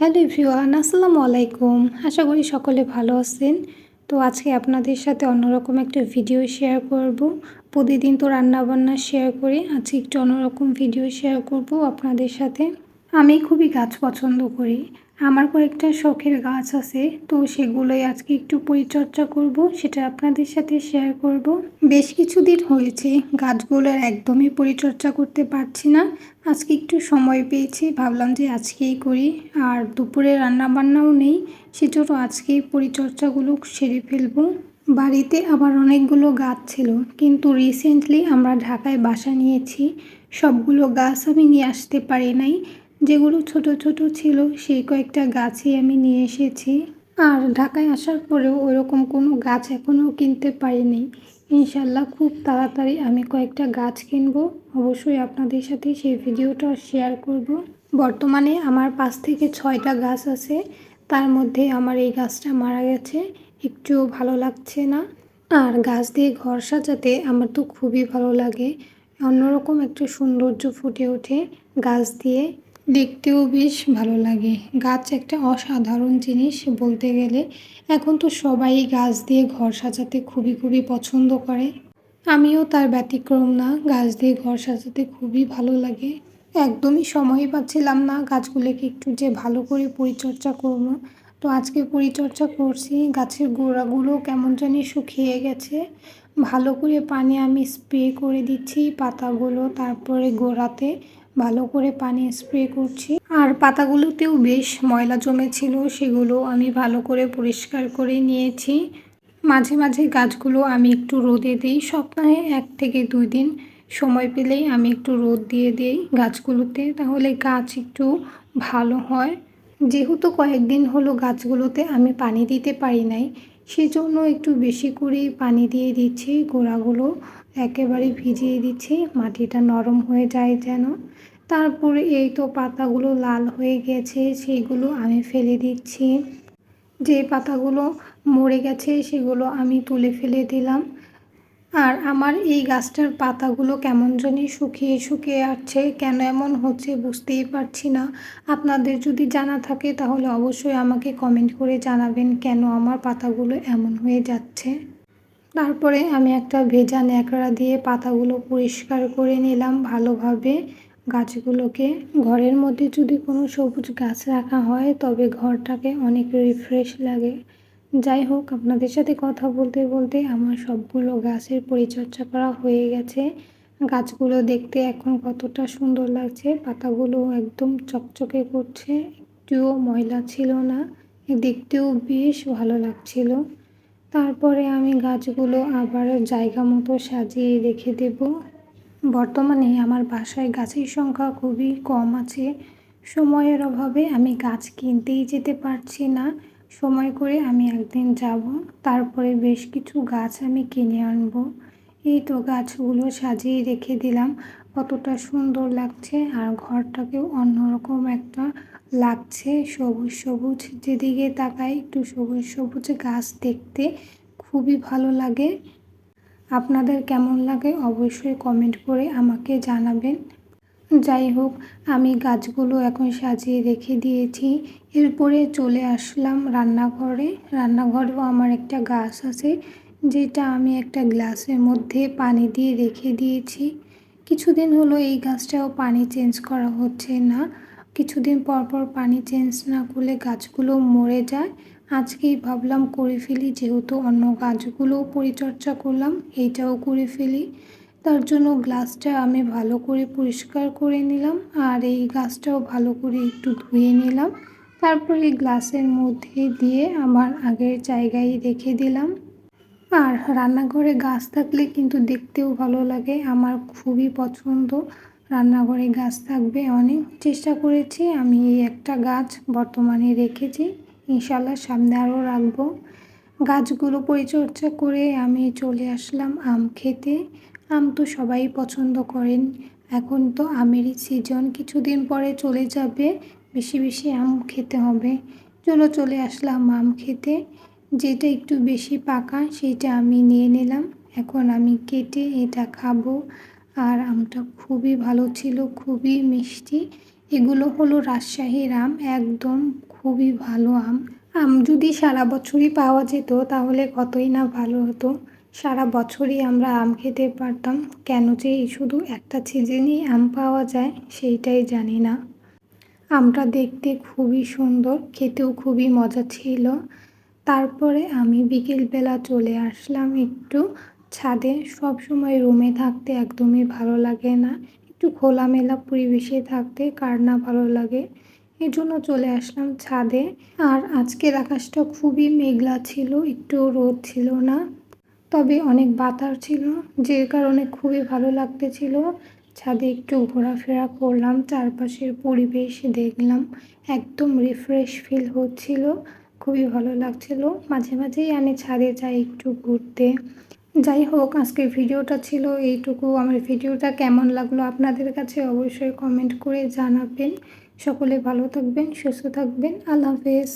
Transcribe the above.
Hello everyone, আসসালামু আলাইকুম। আশা করি সকলে ভালো আছেন। তো আজকে আপনাদের সাথে অন্যরকম একটা ভিডিও শেয়ার করব। প্রতিদিন তো রান্নাবান্না শেয়ার করি, আজকে একটু অন্যরকম ভিডিও শেয়ার করব আপনাদের সাথে। আমি খুবই গাছ পছন্দ করি। আমার কয়েকটা শখের গাছ আছে, তো সেগুলোই আজকে একটু পরিচর্যা করব, সেটা আপনাদের সাথে শেয়ার করব। বেশ কিছুদিন হয়েছে, গাছগুলোর একদমই পরিচর্যা করতে পারছি না। আজকে একটু সময় পেয়েছি, ভাবলাম যে আজকেই করি। আর দুপুরে রান্নাবান্নাও নেই, সেজন্য আজকেই পরিচর্যাগুলো সেরে ফেলব। বাড়িতে আবার অনেকগুলো গাছ ছিল, কিন্তু রিসেন্টলি আমরা ঢাকায় বাসা নিয়েছি। সবগুলো গাছ আমি নিয়ে আসতে পারি নাই যেগুলো ছোট ছোট ছিল, সেই কয়েকটা গাছই আমি নিয়ে এসেছি। আর ঢাকায় আসার পরেও ওইরকম কোনো গাছ এখনও কিনতে পারিনি। ইনশাল্লাহ খুব তাড়াতাড়ি আমি কয়েকটা গাছ কিনবো। অবশ্যই আপনাদের সাথে সেই ভিডিওটা শেয়ার করব। বর্তমানে আমার পাঁচ থেকে ছয়টা গাছ আছে। তার মধ্যে আমার এই গাছটা মারা গেছে। একটুও ভালো লাগছে না। আর গাছ দিয়ে ঘর সাজাতে আমার তো খুবই ভালো লাগে। অন্যরকম একটা সৌন্দর্য ফুটে ওঠে গাছ দিয়ে। দেখতেও বেশ ভালো লাগে। গাছ একটা অসাধারণ জিনিস বলতে গেলে। এখন তো সবাই গাছ দিয়ে ঘর সাজাতে খুবই খুবই পছন্দ করে। আমিও তার ব্যতিক্রম না, গাছ দিয়ে ঘর সাজাতে খুবই ভালো লাগে। একদমই সময় পাচ্ছিলাম না গাছগুলোকে একটু যে ভালো করে পরিচর্যা করব। তো আজকে পরিচর্যা করছি, গাছের গোড়াগুলো কেমন জানি শুকিয়ে গেছে। ভালো করে পানি আমি স্প্রে করে দিচ্ছি পাতাগুলো, তারপরে গোড়াতে। ভালো করে পানি স্প্রে করছি। আর পাতাগুলোতেও বেশ ময়লা জমেছিল, সেগুলো আমি ভালো করে পরিষ্কার করে নিয়েছি। মাঝে মাঝে গাছগুলো আমি একটু রোদে দিই। সপ্তাহে এক থেকে দুই দিন সময় পেলেই আমি একটু রোদ দিয়ে দিই গাছগুলোতে, তাহলে গাছ একটু ভালো হয়। যেহেতু কয়েকদিন হলো গাছগুলোতে আমি পানি দিতে পারি নাই সেজন্য একটু বেশি করে পানি দিয়ে দিচ্ছি গোড়াগুলো, একেবারে ভিজিয়ে দিচ্ছি, মাটিটা নরম হয়ে যায় যেন। তারপরে এই তো পাতাগুলো লাল হয়ে গেছে, সেইগুলো আমি ফেলে দিচ্ছি। যে পাতাগুলো মরে গেছে, সেগুলো আমি তুলে ফেলে দিলাম। আর আমার এই গাছটার পাতাগুলো কেমন জানি শুকিয়ে শুকিয়ে আসছে, কেন এমন হচ্ছে বুঝতেই পারছি না। আপনাদের যদি জানা থাকে তাহলে অবশ্যই আমাকে কমেন্ট করে জানাবেন কেন আমার পাতাগুলো এমন হয়ে যাচ্ছে। তারপরে আমি একটা ভেজা ন্যাকড়া দিয়ে পাতাগুলো পরিষ্কার করে নিলাম ভালোভাবে। গাছগুলোকে ঘরের মধ্যে যদি কোনো সবুজ গাছ রাখা হয় তবে ঘরটাকে অনেক রিফ্রেশ লাগে। যাই হোক, আপনাদের সাথে কথা বলতে বলতে আমার সবগুলো গাছের পরিচর্যা করা হয়ে গেছে। গাছগুলো দেখতে এখন কতটা সুন্দর লাগছে। পাতাগুলো একদম চকচকে করছে। একটুও ময়লা ছিল না। দেখতেও বেশ ভালো লাগছিল। তারপরে আমি গাছগুলো আবার জায়গা মতো সাজিয়ে রেখে দেব। বর্তমানে আমার বাসায় গাছের সংখ্যা খুবই কম আছে। সময়ের অভাবে আমি গাছ কিনতেই যেতে পারছি না। সময় করে আমি একদিন যাব। তারপরে বেশ কিছু গাছ আমি কিনে আনব। এই তো গাছগুলো সাজিয়ে রেখে দিলাম। কতটা সুন্দর লাগছে আর ঘরটাকেও অন্যরকম একটা লাগছে। সবুজ সবুজ যেদিকে তাকাই একটু সবুজ সবুজ গাছ দেখতে খুবই ভালো লাগে। আপনাদের কেমন লাগে অবশ্যই কমেন্ট করে আমাকে জানাবেন। যাই হোক, আমি গাছগুলো এখন সাজিয়ে রেখে দিয়েছি। এরপরে চলে আসলাম রান্নাঘরে। রান্নাঘরেও আমার একটা গাছ আছে, যেটা আমি একটা গ্লাসের মধ্যে পানি দিয়ে রেখে দিয়েছি। কিছুদিন হলো এই গাছটাও পানি চেঞ্জ করা হচ্ছে না। কিছুদিন পর পর পানি চেঞ্জ না করলে গাছগুলো মরে যায়। আজকেই ভাবলাম করে ফেলি, যেহেতু অন্য গাছগুলোও পরিচর্যা করলাম, এইটাও করে ফেলি। তার জন্য গ্লাসটা আমি ভালো করে পরিষ্কার করে নিলাম আর এই গাছটাও ভালো করে একটু ধুয়ে নিলাম। তারপরে গ্লাসের মধ্যে দিয়ে আমার আগের জায়গায় রেখে দিলাম। আর রান্নাঘরে গাছ থাকলে কিন্তু দেখতেও ভালো লাগে, আমার খুবই পছন্দ। রান্নাঘরে গাছ থাকবে অনেক। চেষ্টা করেছি আমি এই একটা গাছ বর্তমানে রেখেছি ইনশাল্লাহ সামনে আরও রাখব। গাছগুলো পরিচর্যা করে আমি চলে আসলাম আম খেতে। আম তো সবাই পছন্দ করেন। এখন তো আমেরই সিজন কিছুদিন পরে চলে যাবে, বেশি বেশি আম খেতে হবে। চলো চলে আসলাম আম খেতে। যেটা একটু বেশি পাকা, সেটা আমি নিয়ে নিলাম। এখন আমি কেটে এটা খাব। আর আমটা খুবই ভালো ছিল, খুবই মিষ্টি। এগুলো হলো রাজশাহীর আম, একদম খুবই ভালো আম। আম যদি সারা বছরই পাওয়া যেত, তাহলে কতই না ভালো হতো। সারা বছরই আমরা আম খেতে পারতাম। কেন যে শুধু একটা সিজনেই আম পাওয়া যায়, সেইটাই জানি না। আমটা দেখতে খুবই সুন্দর, খেতেও খুবই মজা ছিল। তারপরে আমি বিকেলবেলা চলে আসলাম একটু ছাদে। সব সময় রুমে থাকতে একদমই ভালো লাগে না। একটু খোলামেলা পরিবেশে থাকতে কার না ভালো লাগে। এই জন্য চলে আসলাম ছাদে। আর আজকের আকাশটা খুবই মেঘলা ছিল, একটু রোদ ছিল না। তবে অনেক বাতাস ছিল, যে কারণে খুবই ভালো লাগতেছিল। ছাদে একটু ঘোরাফেরা করলাম, চারপাশের পরিবেশ দেখলাম, একদম রিফ্রেশ ফিল হচ্ছিল, খুবই ভালো লাগছিল। মাঝে মাঝেই আমি ছাদে যাই একটু ঘুরতে। যাই হোক, আজকের ভিডিওটা ছিল এইটুকু। আমার ভিডিওটা কেমন লাগল আপনাদের কাছে অবশ্যই কমেন্ট করে জানাবেন। সকলে ভালো থাকবেন, সুস্থ থাকবেন। আল্লাহ হাফেজ।